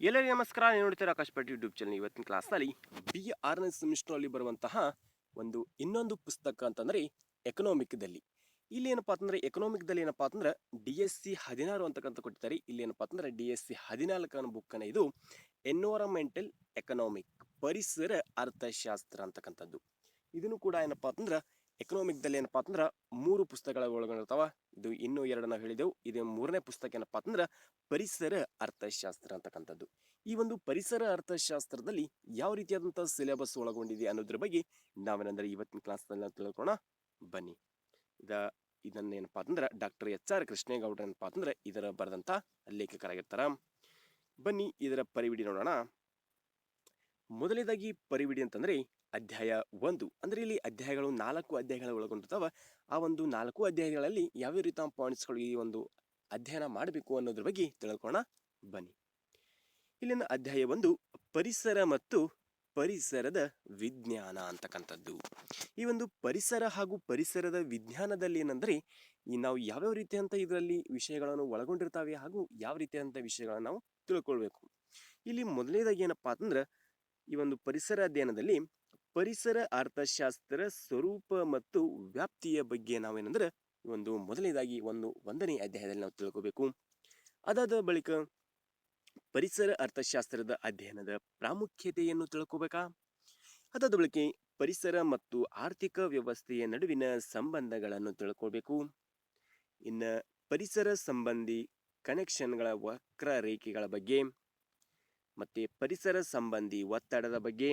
ಎಲ್ಲರಿಗೂ ನಮಸ್ಕಾರ. ನೀವು ನೋಡ್ತೀರಾ ಆಕಾಶಪೇಟ್ ಯೂಟ್ಯೂಬ್ ಚಾನಲ್ ಇವತ್ತಿನ ಕ್ಲಾಸ್ನಲ್ಲಿ ಬಿ ಆರನೇ ಸೆಮಿಸ್ಟ್ರಲ್ಲಿ ಬರುವಂತಹ ಒಂದು ಇನ್ನೊಂದು ಪುಸ್ತಕ ಅಂತಂದರೆ ಎಕನಾಮಿಕ್ದಲ್ಲಿ ಇಲ್ಲಿ ಏನಪ್ಪಾ ಅಂತಂದರೆ ಎಕನಾಮಿಕ್ದಲ್ಲಿ ಏನಪ್ಪಾ ಅಂತಂದ್ರೆ ಡಿ ಎಸ್ ಸಿ ಹದಿನಾರು ಅಂತಕ್ಕಂಥ ಕೊಟ್ಟಿದ್ದಾರೆ. ಇಲ್ಲಿ ಏನಪ್ಪಾ ಅಂದ್ರೆ ಡಿ ಎಸ್ ಸಿ ಹದಿನಾಲ್ಕು ಅನ್ನೋ ಬುಕ್ಕನ್ನ ಇದು ಎನ್ವರಮೆಂಟಲ್ ಎಕನಾಮಿಕ್ ಪರಿಸರ ಅರ್ಥಶಾಸ್ತ್ರ ಅಂತಕ್ಕಂಥದ್ದು ಇದನ್ನು ಕೂಡ ಏನಪ್ಪಾ ಅಂತಂದ್ರೆ ಎಕನಾಮಿಕ್ದಲ್ಲಿ ಏನಪ್ಪಾ ಅಂದ್ರೆ ಮೂರು ಪುಸ್ತಕಗಳ ಒಳಗೊಂಡಿರ್ತಾವ. ಇದು ಇನ್ನೂ ಎರಡು ನಾವು ಹೇಳಿದೆವು. ಇದು ಮೂರನೇ ಪುಸ್ತಕ ಏನಪ್ಪ ಅಂದ್ರೆ ಪರಿಸರ ಅರ್ಥಶಾಸ್ತ್ರ ಅಂತಕ್ಕಂಥದ್ದು. ಈ ಒಂದು ಪರಿಸರ ಅರ್ಥಶಾಸ್ತ್ರದಲ್ಲಿ ಯಾವ ರೀತಿಯಾದಂಥ ಸಿಲೆಬಸ್ ಒಳಗೊಂಡಿದೆ ಅನ್ನೋದ್ರ ಬಗ್ಗೆ ನಾವೇನಂದ್ರೆ ಇವತ್ತಿನ ಕ್ಲಾಸ್ನಲ್ಲಿ ನಾವು ಬನ್ನಿ. ಇದ, ಇದನ್ನ ಏನಪ್ಪ ಅಂತಂದ್ರೆ ಡಾಕ್ಟರ್ ಎಚ್ ಆರ್ ಕೃಷ್ಣೇಗೌಡ ಏನಪ್ಪ ಅಂದ್ರೆ ಇದರ ಬರೆದಂತ ಲೇಖಕರಾಗಿರ್ತಾರ. ಬನ್ನಿ, ಇದರ ಪರಿವಿಡಿ ನೋಡೋಣ. ಮೊದಲನೇದಾಗಿ ಪರಿವಿಡಿ ಅಂತಂದ್ರೆ ಅಧ್ಯಾಯ ಒಂದು. ಅಂದರೆ ಇಲ್ಲಿ ಅಧ್ಯಾಯಗಳು ನಾಲ್ಕು ಅಧ್ಯಾಯಗಳು ಒಳಗೊಂಡಿರ್ತಾವ. ಆ ಒಂದು ನಾಲ್ಕು ಅಧ್ಯಾಯಗಳಲ್ಲಿ ಯಾವ್ಯಾವ ರೀತಿಯ ಪಾಯಿಂಟ್ಸ್ಗಳು ಈ ಒಂದು ಅಧ್ಯಯನ ಮಾಡಬೇಕು ಅನ್ನೋದ್ರ ಬಗ್ಗೆ ತಿಳ್ಕೊಳ್ಳೋಣ ಬನ್ನಿ. ಇಲ್ಲಿನ ಅಧ್ಯಾಯ ಒಂದು, ಪರಿಸರ ಮತ್ತು ಪರಿಸರದ ವಿಜ್ಞಾನ ಅಂತಕ್ಕಂಥದ್ದು. ಈ ಒಂದು ಪರಿಸರ ಹಾಗೂ ಪರಿಸರದ ವಿಜ್ಞಾನದಲ್ಲಿ ಏನಂದರೆ, ಈ ನಾವು ಯಾವ್ಯಾವ ರೀತಿಯಂಥ ಇದರಲ್ಲಿ ವಿಷಯಗಳನ್ನು ಒಳಗೊಂಡಿರ್ತಾವೆ ಹಾಗೂ ಯಾವ ರೀತಿಯಾದಂಥ ವಿಷಯಗಳನ್ನು ನಾವು ತಿಳ್ಕೊಳ್ಬೇಕು. ಇಲ್ಲಿ ಮೊದಲನೇದಾಗಿ ಏನಪ್ಪಾ ಅಂತಂದ್ರೆ, ಈ ಒಂದು ಪರಿಸರ ಅಧ್ಯಯನದಲ್ಲಿ ಪರಿಸರ ಅರ್ಥಶಾಸ್ತ್ರ ಸ್ವರೂಪ ಮತ್ತು ವ್ಯಾಪ್ತಿಯ ಬಗ್ಗೆ ನಾವೇನಂದ್ರೆ, ಒಂದು ಮೊದಲನೇದಾಗಿ ಒಂದು ಒಂದನೇ ಅಧ್ಯಾಯದಲ್ಲಿ ನಾವು ತಿಳ್ಕೋಬೇಕು. ಅದಾದ ಬಳಿಕ ಪರಿಸರ ಅರ್ಥಶಾಸ್ತ್ರದ ಅಧ್ಯಯನದ ಪ್ರಾಮುಖ್ಯತೆಯನ್ನು ತಿಳ್ಕೋಬೇಕಾ? ಅದಾದ ಬಳಿಕ ಪರಿಸರ ಮತ್ತು ಆರ್ಥಿಕ ವ್ಯವಸ್ಥೆಯ ನಡುವಿನ ಸಂಬಂಧಗಳನ್ನು ತಿಳ್ಕೋಬೇಕು ಇನ್ನ ಪರಿಸರ ಸಂಬಂಧಿ ಕನೆಕ್ಷನ್ಗಳ ವಕ್ರ ರೇಖೆಗಳ ಬಗ್ಗೆ, ಮತ್ತು ಪರಿಸರ ಸಂಬಂಧಿ ಒತ್ತಡದ ಬಗ್ಗೆ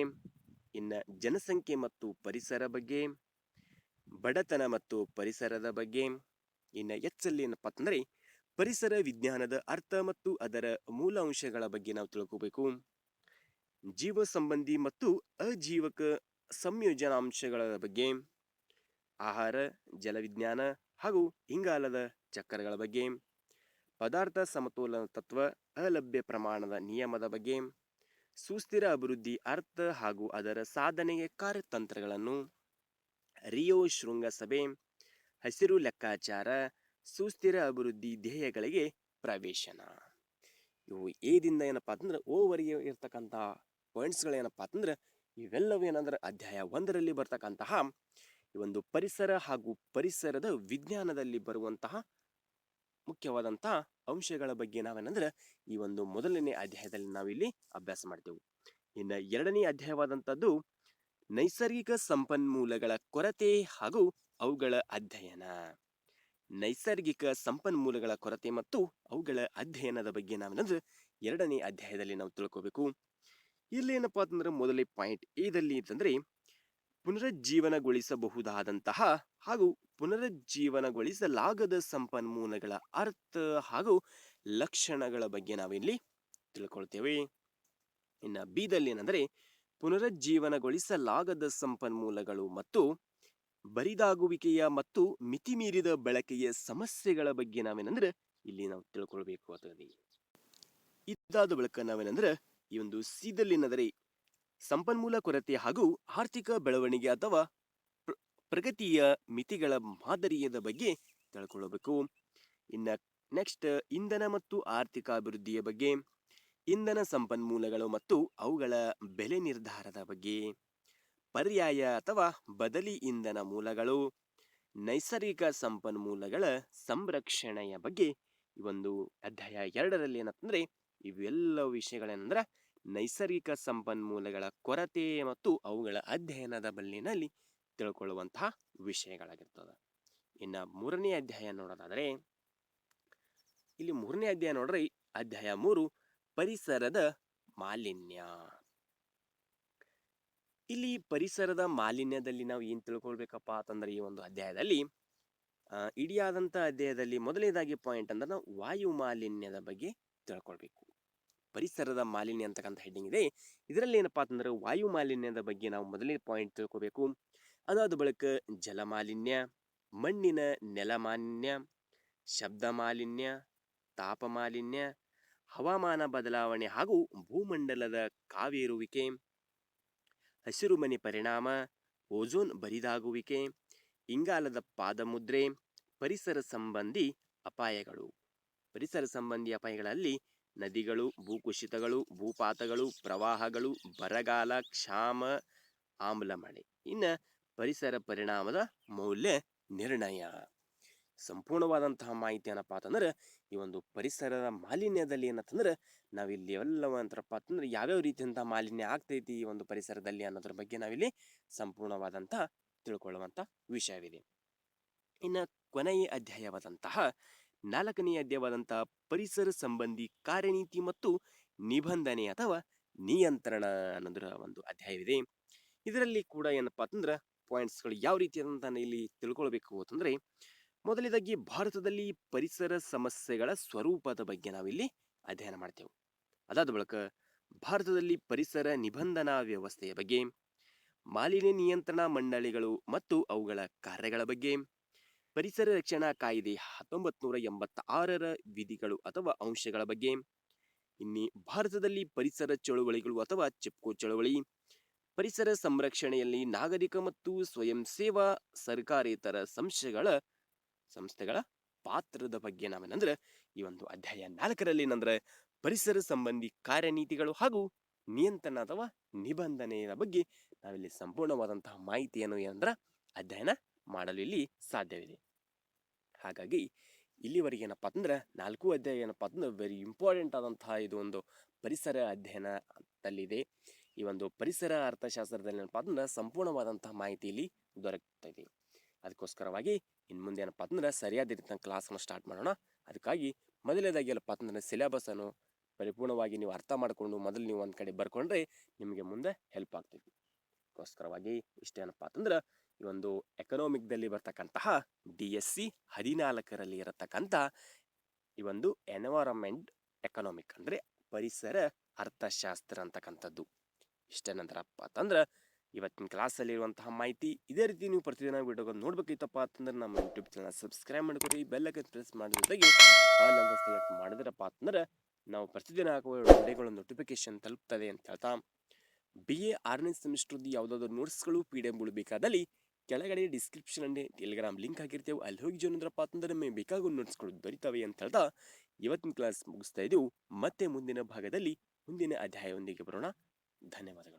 ಇನ್ನ ಜನಸಂಖ್ಯೆ ಮತ್ತು ಪರಿಸರ ಬಗ್ಗೆ, ಬಡತನ ಮತ್ತು ಪರಿಸರದ ಬಗ್ಗೆ, ಇನ್ನು ಎಚ್ಚಲ್ಲಿ ಏನಪ್ಪ ಅಂತಂದರೆ ಪರಿಸರ ವಿಜ್ಞಾನದ ಅರ್ಥ ಮತ್ತು ಅದರ ಮೂಲ ಅಂಶಗಳ ಬಗ್ಗೆ ನಾವು ತಿಳ್ಕೋಬೇಕು. ಜೀವ ಸಂಬಂಧಿ ಮತ್ತು ಅಜೀವಕ ಸಂಯೋಜನಾಂಶಗಳ ಬಗ್ಗೆ, ಆಹಾರ ಜಲವಿಜ್ಞಾನ ಹಾಗೂ ಇಂಗಾಲದ ಚಕ್ರಗಳ ಬಗ್ಗೆ, ಪದಾರ್ಥ ಸಮತೋಲನ ತತ್ವ, ಅಲಭ್ಯ ಪ್ರಮಾಣದ ನಿಯಮದ ಬಗ್ಗೆ ಸುಸ್ಥಿರ ಅಭಿವೃದ್ಧಿ, ಅರ್ಥ ಹಾಗೂ ಅದರ ಸಾಧನೆಗೆ ಕಾರ್ಯತಂತ್ರಗಳನ್ನು ರಿಯೋ ಶೃಂಗಸಭೆ, ಹಸಿರು ಲೆಕ್ಕಾಚಾರ, ಸುಸ್ಥಿರ ಅಭಿವೃದ್ಧಿ ಧ್ಯೇಯಗಳಿಗೆ ಪ್ರವೇಶನ. ಇವು ಏದಿಂದ ಏನಪ್ಪ ಅಂತಂದ್ರೆ ಓವರಿಗೆ ಇರ್ತಕ್ಕಂಥ ಪಾಯಿಂಟ್ಸ್ಗಳೇನಪ್ಪ ಅಂತಂದ್ರೆ ಇವೆಲ್ಲವೂ ಏನಂದ್ರೆ ಅಧ್ಯಾಯ ಒಂದರಲ್ಲಿ ಬರ್ತಕ್ಕಂತಹ ಈ ಒಂದು ಪರಿಸರ ಹಾಗೂ ಪರಿಸರದ ವಿಜ್ಞಾನದಲ್ಲಿ ಬರುವಂತಹ ಮುಖ್ಯವಾದಂತಹ ಅಂಶಗಳ ಬಗ್ಗೆ ನಾವೇನಂದ್ರೆ, ಈ ಒಂದು ಮೊದಲನೇ ಅಧ್ಯಾಯದಲ್ಲಿ ನಾವಿಲ್ಲಿ ಅಭ್ಯಾಸ ಮಾಡ್ತೇವೆ. ಇನ್ನು ಎರಡನೇ ಅಧ್ಯಾಯವಾದಂಥದ್ದು ನೈಸರ್ಗಿಕ ಸಂಪನ್ಮೂಲಗಳ ಕೊರತೆ ಹಾಗೂ ಅವುಗಳ ಅಧ್ಯಯನ. ನೈಸರ್ಗಿಕ ಸಂಪನ್ಮೂಲಗಳ ಕೊರತೆ ಮತ್ತು ಅವುಗಳ ಅಧ್ಯಯನದ ಬಗ್ಗೆ ನಾವೇನಂದ್ರೆ, ಎರಡನೇ ಅಧ್ಯಾಯದಲ್ಲಿ ನಾವು ತಿಳ್ಕೋಬೇಕು. ಇಲ್ಲಿ ಏನಪ್ಪಾ ಅಂತಂದ್ರೆ, ಮೊದಲೇ ಪಾಯಿಂಟ್ ಇದಲ್ಲಿ ಅಂತಂದ್ರೆ ಪುನರುಜ್ಜೀವನಗೊಳಿಸಬಹುದಾದಂತಹ ಹಾಗೂ ಪುನರುಜ್ಜೀವನಗೊಳಿಸಲಾಗದ ಸಂಪನ್ಮೂಲಗಳ ಅರ್ಥ ಹಾಗೂ ಲಕ್ಷಣಗಳ ಬಗ್ಗೆ ನಾವಿಲ್ಲಿ ತಿಳ್ಕೊಳ್ತೇವೆ. ಇನ್ನು ಬೀದಲ್ಲಿ ಏನಂದರೆ, ಪುನರುಜ್ಜೀವನಗೊಳಿಸಲಾಗದ ಸಂಪನ್ಮೂಲಗಳು ಮತ್ತು ಬರಿದಾಗುವಿಕೆಯ ಮತ್ತು ಮಿತಿಮೀರಿದ ಬಳಕೆಯ ಸಮಸ್ಯೆಗಳ ಬಗ್ಗೆ ನಾವೇನಂದ್ರೆ, ಇಲ್ಲಿ ನಾವು ತಿಳ್ಕೊಳ್ಬೇಕು ಅದರಲ್ಲಿ. ಇದಾದ ಬಳಿಕ ನಾವೇನಂದ್ರೆ, ಈ ಒಂದು ಸಿದಲ್ಲಿ ಏನಂದ್ರೆ ಸಂಪನ್ಮೂಲ ಕೊರತೆ ಹಾಗೂ ಆರ್ಥಿಕ ಬೆಳವಣಿಗೆ ಅಥವಾ ಪ್ರಗತಿಯ ಮಿತಿಗಳ ಮಾದರಿಯದ ಬಗ್ಗೆ ತಿಳ್ಕೊಳ್ಬೇಕು. ಇನ್ನ ನೆಕ್ಸ್ಟ್ ಇಂಧನ ಮತ್ತು ಆರ್ಥಿಕ ಅಭಿವೃದ್ಧಿಯ ಬಗ್ಗೆ, ಇಂಧನ ಸಂಪನ್ಮೂಲಗಳು ಮತ್ತು ಅವುಗಳ ಬೆಲೆ ನಿರ್ಧಾರದ ಬಗ್ಗೆ, ಪರ್ಯಾಯ ಅಥವಾ ಬದಲಿ ಇಂಧನ ಮೂಲಗಳು, ನೈಸರ್ಗಿಕ ಸಂಪನ್ಮೂಲಗಳ ಸಂರಕ್ಷಣೆಯ ಬಗ್ಗೆ ಈ ಒಂದು ಅಧ್ಯಾಯ ಎರಡರಲ್ಲಿ ಏನಂತಂದ್ರೆ ಇವೆಲ್ಲ ವಿಷಯಗಳೇನಂದ್ರೆ, ನೈಸರ್ಗಿಕ ಸಂಪನ್ಮೂಲಗಳ ಕೊರತೆ ಮತ್ತು ಅವುಗಳ ಅಧ್ಯಯನದ ಬಲ್ಲಿನಲ್ಲಿ ತಿಳ್ಕೊಳ್ಳುವಂತಹ ವಿಷಯಗಳಾಗಿರ್ತದೆ. ಇನ್ನು ಮೂರನೇ ಅಧ್ಯಾಯ ನೋಡೋದಾದರೆ, ಇಲ್ಲಿ ಮೂರನೇ ಅಧ್ಯಾಯ ನೋಡ್ರಿ, ಅಧ್ಯಾಯ ಮೂರು, ಪರಿಸರದ ಮಾಲಿನ್ಯ. ಇಲ್ಲಿ ಪರಿಸರದ ಮಾಲಿನ್ಯದಲ್ಲಿ ನಾವು ಏನು ತಿಳ್ಕೊಳ್ಬೇಕಪ್ಪ ಅಂತಂದ್ರೆ ಈ ಒಂದು ಅಧ್ಯಾಯದಲ್ಲಿ ಇಡಿಯಾದಂಥ ಅಧ್ಯಾಯದಲ್ಲಿ ಮೊದಲನೇದಾಗಿ ಪಾಯಿಂಟ್ ಅಂದ್ರೆ ನಾವು ವಾಯು ಮಾಲಿನ್ಯದ ಬಗ್ಗೆ ತಿಳ್ಕೊಳ್ಬೇಕು. ಪರಿಸರದ ಮಾಲಿನ್ಯ ಅಂತಕ್ಕಂಥ ಹೆಡ್ಡಿಂಗ್ ಇದೆ. ಇದರಲ್ಲಿ ಏನಪ್ಪಾ ಅಂತಂದ್ರೆ ವಾಯು ಮಾಲಿನ್ಯದ ಬಗ್ಗೆ ನಾವು ಮೊದಲನೇ ಪಾಯಿಂಟ್ ತಿಳ್ಕೊಬೇಕು. ಅದಾದ ಬಳಿಕ ಜಲಮಾಲಿನ್ಯ, ಮಣ್ಣಿನ ನೆಲ ಮಾಲಿನ್ಯ ಶಬ್ದ ಮಾಲಿನ್ಯ ತಾಪಮಾಲಿನ್ಯ, ಹವಾಮಾನ ಬದಲಾವಣೆ ಹಾಗೂ ಭೂಮಂಡಲದ ಕಾವೇರುವಿಕೆ, ಹಸಿರುಮನೆ ಪರಿಣಾಮ, ಓಜೋನ್ ಬರಿದಾಗುವಿಕೆ, ಇಂಗಾಲದ ಪಾದಮುದ್ರೆ, ಪರಿಸರ ಸಂಬಂಧಿ ಅಪಾಯಗಳು. ಪರಿಸರ ಸಂಬಂಧಿ ಅಪಾಯಗಳಲ್ಲಿ ನದಿಗಳು, ಭೂಕುಸಿತಗಳು, ಭೂಪಾತಗಳು, ಪ್ರವಾಹಗಳು, ಬರಗಾಲ, ಕ್ಷಾಮ ಆಮ್ಲ ಮಳೆ ಇನ್ನು ಪರಿಸರ ಪರಿಣಾಮದ ಮೌಲ್ಯ ನಿರ್ಣಯ. ಸಂಪೂರ್ಣವಾದಂತಹ ಮಾಹಿತಿ ಏನಪ್ಪ ಅಂತಂದ್ರೆ, ಈ ಒಂದು ಪರಿಸರದ ಮಾಲಿನ್ಯದಲ್ಲಿ ಏನಂತಂದ್ರೆ, ನಾವಿಲ್ಲಿ ಎಲ್ಲವ ಅಂತಪ್ಪ ಅಂತಂದ್ರೆ ಯಾವ್ಯಾವ ರೀತಿಯಂತಹ ಮಾಲಿನ್ಯ ಆಗ್ತೈತಿ ಈ ಒಂದು ಪರಿಸರದಲ್ಲಿ ಅನ್ನೋದ್ರ ಬಗ್ಗೆ ನಾವಿಲ್ಲಿ ಸಂಪೂರ್ಣವಾದಂಥ ತಿಳ್ಕೊಳ್ಳುವಂಥ ವಿಷಯವಿದೆ. ಇನ್ನು ಕೊನೆಯ ಅಧ್ಯಾಯವಾದಂತಹ ನಾಲ್ಕನೆಯ ಅಧ್ಯಾಯವಾದಂತಹ ಪರಿಸರ ಸಂಬಂಧಿ ಕಾರ್ಯನೀತಿ ಮತ್ತು ನಿಬಂಧನೆ ಅಥವಾ ನಿಯಂತ್ರಣ ಅನ್ನೋದರ ಒಂದು ಅಧ್ಯಾಯವಿದೆ. ಇದರಲ್ಲಿ ಕೂಡ ಏನಪ್ಪ ಅಂತಂದ್ರೆ ಪಾಯಿಂಟ್ಸ್ಗಳು ಯಾವ ರೀತಿ ಅಂತ ಇಲ್ಲಿ ತಿಳ್ಕೊಳ್ಬೇಕು ಅಂತಂದ್ರೆ, ಮೊದಲಿದಾಗಿ ಭಾರತದಲ್ಲಿ ಪರಿಸರ ಸಮಸ್ಯೆಗಳ ಸ್ವರೂಪದ ಬಗ್ಗೆ ನಾವಿಲ್ಲಿ ಅಧ್ಯಯನ ಮಾಡ್ತೇವೆ. ಅದಾದ ಬಳಿಕ ಭಾರತದಲ್ಲಿ ಪರಿಸರ ನಿಬಂಧನಾ ವ್ಯವಸ್ಥೆಯ ಬಗ್ಗೆ, ಮಾಲಿನ್ಯ ನಿಯಂತ್ರಣ ಮಂಡಳಿಗಳು ಮತ್ತು ಅವುಗಳ ಕಾರ್ಯಗಳ ಬಗ್ಗೆ, ಪರಿಸರ ರಕ್ಷಣಾ ಕಾಯ್ದೆ ಹತ್ತೊಂಬತ್ತು ನೂರ ಎಂಬತ್ತ ಆರರ ವಿಧಿಗಳು ಅಥವಾ ಅಂಶಗಳ ಬಗ್ಗೆ, ಇನ್ನಿ ಭಾರತದಲ್ಲಿ ಪರಿಸರ ಚಳುವಳಿಗಳು ಅಥವಾ ಚಿಪ್ಕೋ ಚಳುವಳಿ ಪರಿಸರ ಸಂರಕ್ಷಣೆಯಲ್ಲಿ ನಾಗರಿಕ ಮತ್ತು ಸ್ವಯಂ ಸೇವಾ, ಸರ್ಕಾರೇತರ ಸಂಸ್ಥೆಗಳ ಸಂಸ್ಥೆಗಳ ಪಾತ್ರದ ಬಗ್ಗೆ ನಾವೇನಂದ್ರೆ, ಈ ಒಂದು ಅಧ್ಯಾಯ ನಾಲ್ಕರಲ್ಲಿ ಏನಂದ್ರೆ, ಪರಿಸರ ಸಂಬಂಧಿ ಕಾರ್ಯನೀತಿಗಳು ಹಾಗೂ ನಿಯಂತ್ರಣ ಅಥವಾ ನಿಬಂಧನೆಯ ಬಗ್ಗೆ ನಾವಿಲ್ಲಿ ಸಂಪೂರ್ಣವಾದಂತಹ ಮಾಹಿತಿಯನ್ನು ಏನಂದ್ರೆ, ಅಧ್ಯಯನ ಮಾಡಲು ಇಲ್ಲಿ ಸಾಧ್ಯವಿದೆ. ಹಾಗಾಗಿ ಇಲ್ಲಿವರೆಗೆ ಏನಪ್ಪ ಅಂದ್ರೆ, ನಾಲ್ಕು ಅಧ್ಯಾಯ ಏನಪ್ಪ ಅಂದ್ರೆ ವೆರಿ ಇಂಪಾರ್ಟೆಂಟ್ ಆದಂತಹ ಇದು ಒಂದು ಪರಿಸರ ಅಧ್ಯಯನ ಅಂತಲ್ಲಿದೆ. ಈ ಒಂದು ಪರಿಸರ ಅರ್ಥಶಾಸ್ತ್ರದಲ್ಲಿ ಏನಪ್ಪ ಅಂದ್ರೆ ಸಂಪೂರ್ಣವಾದಂತಹ ಮಾಹಿತಿ ಇಲ್ಲಿ ದೊರಕ್ತದೆ ಅದಕ್ಕೋಸ್ಕರವಾಗಿ ಇನ್ನು ಮುಂದೆ ಏನಪ್ಪ ಅಂದ್ರೆ ಸರಿಯಾದ ರೀತಿಯ ಕ್ಲಾಸನ್ನು ಸ್ಟಾರ್ಟ್ ಮಾಡೋಣ. ಅದಕ್ಕಾಗಿ ಮೊದಲನೇದಾಗಿ ಏನಪ್ಪ ಅಂದ್ರೆ ಸಿಲೆಬಸ್ ಅನ್ನು ಪರಿಪೂರ್ಣವಾಗಿ ನೀವು ಅರ್ಥ ಮಾಡಿಕೊಂಡು ಮೊದಲು ನೀವು ಒಂದು ಕಡೆ ಬರ್ಕೊಂಡ್ರೆ ನಿಮಗೆ ಮುಂದೆ ಹೆಲ್ಪ್ ಆಗ್ತೈತಿ ಅದಕ್ಕೋಸ್ಕರವಾಗಿ ಇಷ್ಟೇನಪ್ಪ ಅಂತಂದ್ರೆ ಈ ಒಂದು ಎಕನಾಮಿಕ್ದಲ್ಲಿ ಬರ್ತಕ್ಕಂತಹ ಡಿ ಎಸ್ ಸಿ ಹದಿನಾಲ್ಕರಲ್ಲಿ ಇರತಕ್ಕಂಥ ಈ ಒಂದು ಎನ್ವೈರನ್ಮೆಂಟ್ ಎಕನಾಮಿಕ್ ಅಂದರೆ ಪರಿಸರ ಅರ್ಥಶಾಸ್ತ್ರ ಅಂತಕ್ಕಂಥದ್ದು. ಇಷ್ಟೇ ನಂತರಪ್ಪ ಅಂತಂದ್ರೆ ಇವತ್ತಿನ ಕ್ಲಾಸಲ್ಲಿ ಇರುವಂತಹ ಮಾಹಿತಿ ಇದೇ ರೀತಿ ನೀವು ಪ್ರತಿದಿನ ವಿಡಿಯೋ ನೋಡ್ಬೇಕಿತ್ತಪ್ಪ ಅಂತಂದ್ರೆ ನಮ್ಮ ಯೂಟ್ಯೂಬ್ ಚಾನಲ್ ಸಬ್ಸ್ಕ್ರೈಬ್ ಮಾಡ್ಕೊರಿ ಬೆಲ್ಲಕ್ಕೆ ಪ್ರೆಸ್ ಮಾಡಿದ ಜೊತೆಗೆ ಆಲ್ ಅಂತ ಸೆಲೆಕ್ಟ್ ಮಾಡಿದ್ರಪ್ಪ ಅಂತಂದ್ರೆ ನಾವು ಪ್ರತಿದಿನ ಹಾಕುವ ವಿಡಿಯೋಗಳ ನೋಟಿಫಿಕೇಶನ್ ತಲುಪ್ತದೆ ಅಂತ ಹೇಳ್ತಾ. ಬಿ ಎ ಆರನೇ ಸೆಮಿಸ್ಟರ್ದು ಯಾವುದಾದ್ರು ನೋಟ್ಸ್ಗಳು ಪಿ ಡಿ ಎಮ್ಗಳು ಬೇಕಾದಲ್ಲಿ ಕೆಳಗಡೆ ಡಿಸ್ಕ್ರಿಪ್ಷನ್ ಅಂಡೆ ಟೆಲಿಗ್ರಾಮ್ ಲಿಂಕ್ ಹಾಕಿರ್ತೇವೆ. ಅಲ್ಲಿ ಹೋಗಿ ಜಾಯ್ನ್ ಅಂದ್ರಪ್ಪ ಅಂತಂದ್ರೆ ನಮಗೆ ಬೇಕಾಗೋ ನೋಟ್ಸ್ಗಳು ದೊರೀತವೆ ಅಂತ ಹೇಳ್ತಾ ಇವತ್ತಿನ ಕ್ಲಾಸ್ ಮುಗಿಸ್ತಾ ಇದ್ದೆವು ಮತ್ತೆ ಮುಂದಿನ ಭಾಗದಲ್ಲಿ ಮುಂದಿನ ಅಧ್ಯಾಯವೊಂದಿಗೆ ಬರೋಣ. 種まで